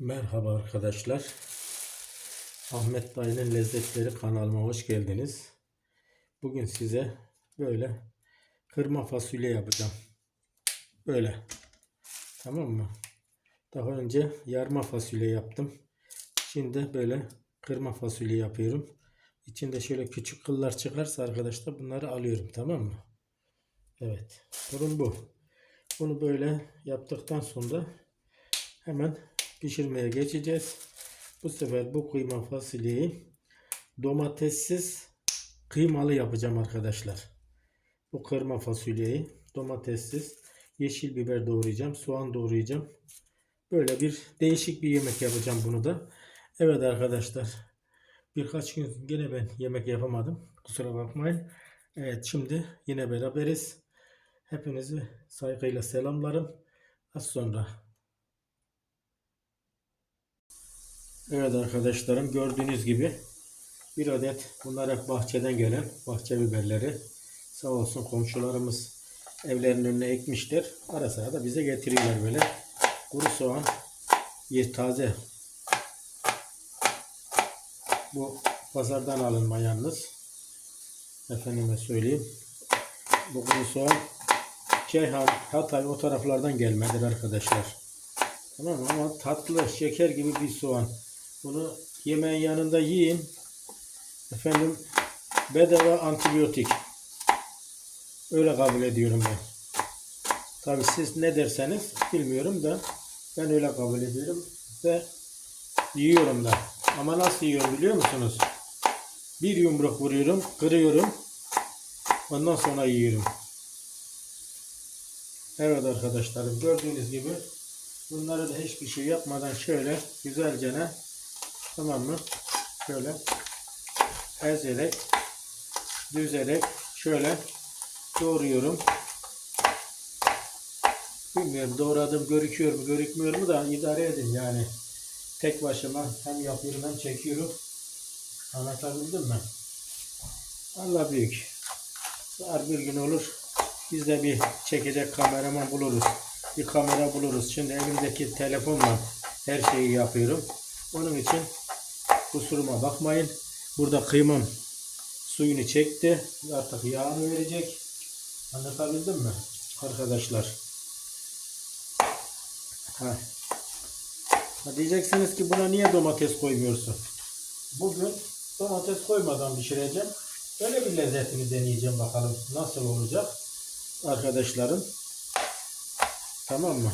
Merhaba arkadaşlar. Ahmet Dayı'nın Lezzetleri kanalıma hoş geldiniz. Bugün size böyle kırma fasulye yapacağım. Böyle. Tamam mı? Daha önce yarma fasulye yaptım. Şimdi böyle kırma fasulye yapıyorum. İçinde şöyle küçük kıllar çıkarsa arkadaşlar bunları alıyorum. Tamam mı? Evet. Durum bu. Bunu böyle yaptıktan sonra hemen pişirmeye geçeceğiz. Bu sefer bu kıyma fasulyeyi domatessiz kıymalı yapacağım arkadaşlar. Bu kırma fasulyeyi domatessiz yeşil biber doğrayacağım, soğan doğrayacağım. Böyle bir değişik bir yemek yapacağım bunu da. Evet arkadaşlar. Birkaç gün yine ben yemek yapamadım. Kusura bakmayın. Evet şimdi yine beraberiz. Hepinizi saygıyla selamlarım. Az sonra Evet arkadaşlarım gördüğünüz gibi bir adet bunlar hep bahçeden gelen bahçe biberleri. Sağ olsun komşularımız evlerinin önüne ekmişler. Ara sıra da bize getiriyorlar böyle. Kuru soğan taze. Bu pazardan alınma yalnız. Efendime söyleyeyim. Bu kuru soğan Ceyhan, Hatay o taraflardan gelmedir arkadaşlar. Tamam ama tatlı, şeker gibi bir soğan. Bunu yemeğin yanında yiyin. Efendim bedava antibiyotik. Öyle kabul ediyorum ben. Tabi siz ne derseniz bilmiyorum da ben öyle kabul ediyorum ve yiyorum da. Ama nasıl yiyorum biliyor musunuz? Bir yumruk vuruyorum, kırıyorum. Ondan sonra yiyorum. Evet arkadaşlarım gördüğünüz gibi bunları da hiçbir şey yapmadan şöyle güzelce ne Tamam mı? Şöyle ezerek düzerek şöyle doğruyorum. Bilmiyorum doğradım görüküyor mu görükmüyor mu da idare edin yani. Tek başıma hem yapıyorum hem çekiyorum. Anlatabildim mi? Allah büyük. Var bir gün olur. Biz de bir çekecek kameraman buluruz. Bir kamera buluruz. Şimdi elimdeki telefonla her şeyi yapıyorum. Onun için Kusuruma bakmayın. Burada kıymam suyunu çekti. Artık yağını verecek. Anlatabildim mi? Arkadaşlar. Ha. diyeceksiniz ki buna niye domates koymuyorsun? Bugün domates koymadan pişireceğim. Böyle bir lezzetini deneyeceğim bakalım nasıl olacak arkadaşlarım. Tamam mı?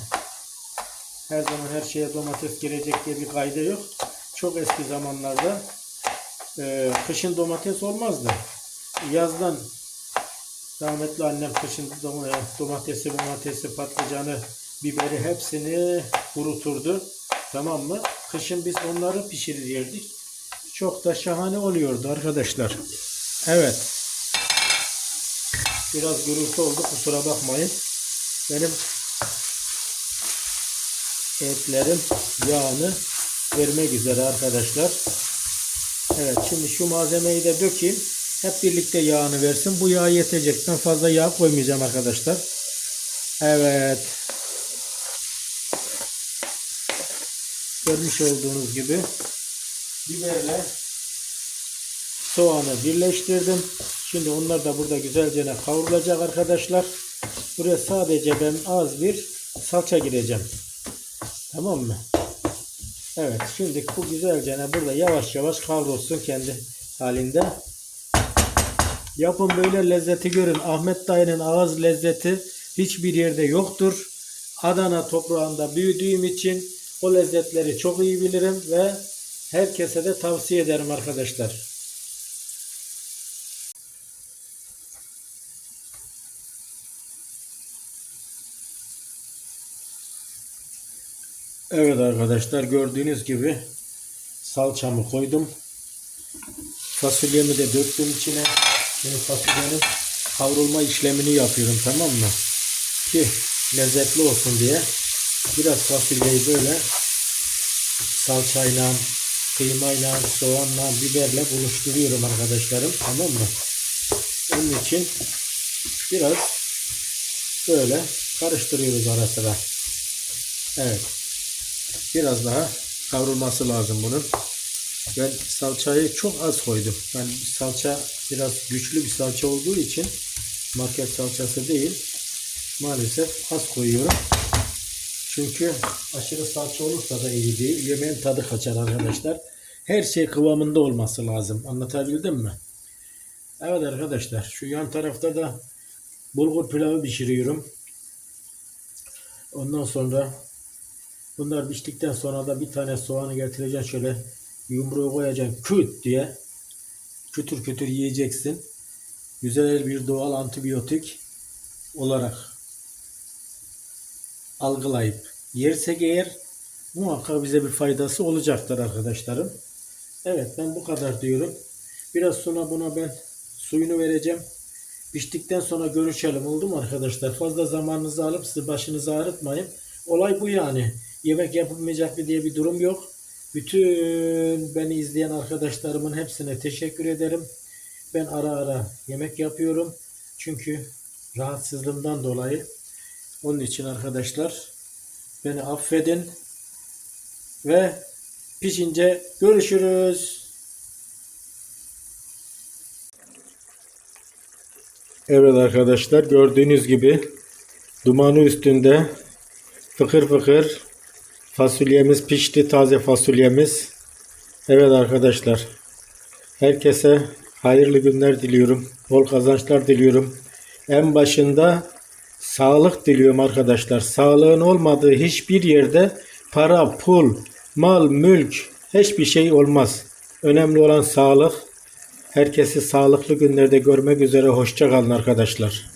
Her zaman her şeye domates girecek diye bir kayda yok çok eski zamanlarda e, kışın domates olmazdı. Yazdan rahmetli annem kışın domatesi, domatesi, patlıcanı, biberi hepsini kuruturdu. Tamam mı? Kışın biz onları pişirir yerdik. Çok da şahane oluyordu arkadaşlar. Evet. Biraz gürültü oldu kusura bakmayın. Benim etlerim yağını vermek üzere arkadaşlar. Evet şimdi şu malzemeyi de dökeyim. Hep birlikte yağını versin. Bu yağ yetecek. Ben fazla yağ koymayacağım arkadaşlar. Evet. Görmüş olduğunuz gibi biberle soğanı birleştirdim. Şimdi onlar da burada güzelce kavrulacak arkadaşlar. Buraya sadece ben az bir salça gireceğim. Tamam mı? Evet şimdi bu güzelce burada yavaş yavaş kavrulsun kendi halinde. Yapın böyle lezzeti görün. Ahmet dayının ağız lezzeti hiçbir yerde yoktur. Adana toprağında büyüdüğüm için o lezzetleri çok iyi bilirim ve herkese de tavsiye ederim arkadaşlar. Evet arkadaşlar gördüğünüz gibi salçamı koydum. Fasulyemi de döktüm içine. Şimdi fasulyenin kavrulma işlemini yapıyorum tamam mı? Ki lezzetli olsun diye. Biraz fasulyeyi böyle salçayla, kıymayla, soğanla, biberle buluşturuyorum arkadaşlarım. Tamam mı? Onun için biraz böyle karıştırıyoruz ara sıra. Evet. Biraz daha kavrulması lazım bunun. Ben salçayı çok az koydum. Ben salça biraz güçlü bir salça olduğu için market salçası değil. Maalesef az koyuyorum. Çünkü aşırı salça olursa da iyi değil. Yemeğin tadı kaçar arkadaşlar. Her şey kıvamında olması lazım. Anlatabildim mi? Evet arkadaşlar şu yan tarafta da bulgur pilavı pişiriyorum. Ondan sonra bunlar piştikten sonra da bir tane soğanı getireceksin şöyle yumruğu koyacaksın küt diye kütür kütür yiyeceksin. Güzel bir doğal antibiyotik olarak algılayıp yersek eğer muhakkak bize bir faydası olacaktır arkadaşlarım. Evet ben bu kadar diyorum. Biraz sonra buna ben suyunu vereceğim. Piştikten sonra görüşelim oldu mu arkadaşlar? Fazla zamanınızı alıp sizi başınızı ağrıtmayın. Olay bu yani. Yemek yapılmayacak bir diye bir durum yok. Bütün beni izleyen arkadaşlarımın hepsine teşekkür ederim. Ben ara ara yemek yapıyorum. Çünkü rahatsızlığımdan dolayı. Onun için arkadaşlar beni affedin. Ve pişince görüşürüz. Evet arkadaşlar gördüğünüz gibi dumanı üstünde fıkır fıkır fasulyemiz pişti taze fasulyemiz. Evet arkadaşlar herkese hayırlı günler diliyorum. Bol kazançlar diliyorum. En başında sağlık diliyorum arkadaşlar. Sağlığın olmadığı hiçbir yerde para, pul, mal, mülk hiçbir şey olmaz. Önemli olan sağlık. Herkesi sağlıklı günlerde görmek üzere. Hoşça kalın arkadaşlar.